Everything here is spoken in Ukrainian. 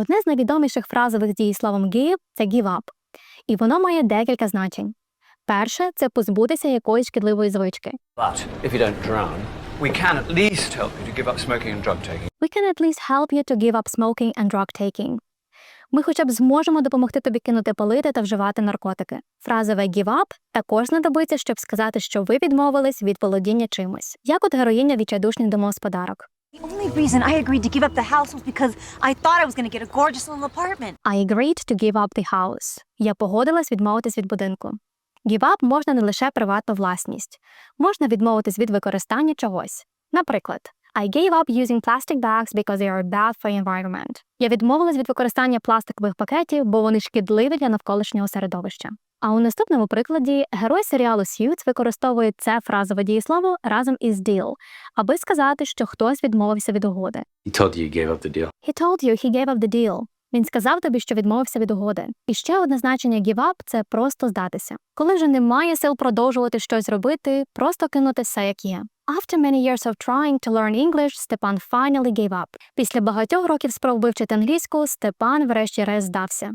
Одне з найвідоміших фразових дієсловом give – це give up. І воно має декілька значень. Перше це позбутися якоїсь шкідливої звички. But if you don't drown, we can at least help you to give up smoking and drug taking. We can at least help you to give up smoking and drug taking. Ми хоча б зможемо допомогти тобі кинути палити та вживати наркотики. Фразове give up також знадобиться, щоб сказати, що ви відмовились від володіння чимось, як от героїня відчайдушних домогосподарок. The only reason I agreed to give up the house was because I thought I was going to get a gorgeous little apartment. I agreed to give up the house. Я погодилась відмовитись від будинку. Give up можна не лише приватну власність, можна відмовитись від використання чогось. Наприклад, I gave up using plastic bags because they are bad for environment. Я відмовилась від використання пластикових пакетів, бо вони шкідливі для навколишнього середовища. А у наступному прикладі герой серіалу Suits використовує це фразове дієслово разом із deal, аби сказати, що хтось відмовився від угоди. He told you you gave up the deal. He told you he gave up the deal. Він сказав тобі, що відмовився від угоди. І ще одне значення give up – це просто здатися. Коли вже немає сил продовжувати щось робити, просто кинути все як є. After many years of trying to learn English, Степан finally gave up. Після багатьох років спроб вивчити англійську, Степан врешті-решт здався.